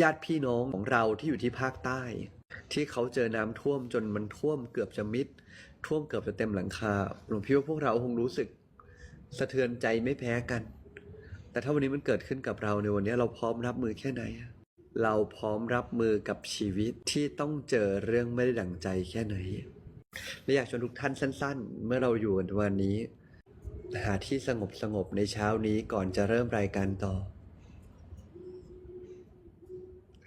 ญาติพี่น้องของเราที่อยู่ที่ภาคใต้ ที่เขาเจอน้ำท่วมจนมันท่วมเกือบจะมิด ท่วมเกือบจะเต็มหลังคาหลวงพี่ว่าพวกเราคงรู้สึกสะเทือนใจไม่แพ้กัน แต่ถ้าวันนี้มันเกิดขึ้นกับเราในวันนี้เราพร้อมรับมือแค่ไหน เราพร้อมรับมือกับชีวิตที่ต้องเจอเรื่องไม่ได้ดั่งใจแค่ไหนและอยากชวนทุกท่านสั้น ๆ เมื่อเราอยู่กันวันนี้ หาที่สงบสงบในเช้านี้ก่อนจะเริ่มรายการต่อ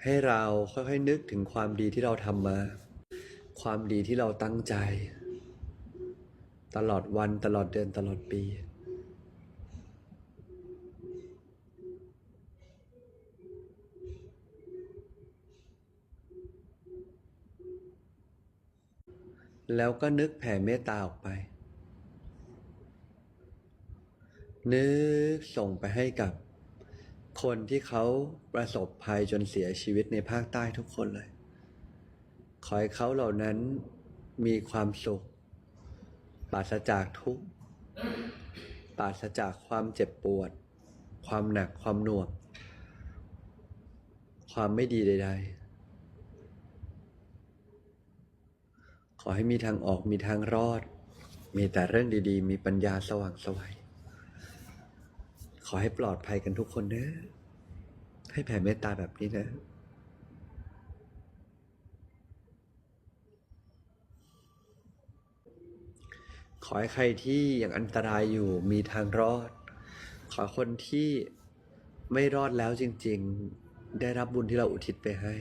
ให้เราค่อยๆนึกถึงความดีที่เราทำมา ความดีที่เราตั้งใจ ตลอดวันตลอดเดือนตลอดปีแล้วก็นึกแผ่เมตตาออกไป นึกส่งไปให้กับ คนที่เขาประสบภัยจนเสียชีวิตในภาคใต้ทุกคนเลย ขอให้เขาเหล่านั้นมีความสุข ปราศจากทุกข์ ปราศจากความเจ็บปวด ความหนักความหน่วง ความไม่ดีใด ๆ ขอให้มีทางออกมีทางรอด มีแต่เรื่องดีๆ มีปัญญาสว่างไสวัย ขอให้ปลอดภัยกันทุกคนนะให้แผ่เมตตาแบบนี้นะขอให้ใครที่ยังอันตรายอยู่มีทางรอด ขอคนที่ไม่รอดแล้วจริง ๆ ได้รับบุญที่เราอุทิศไปให้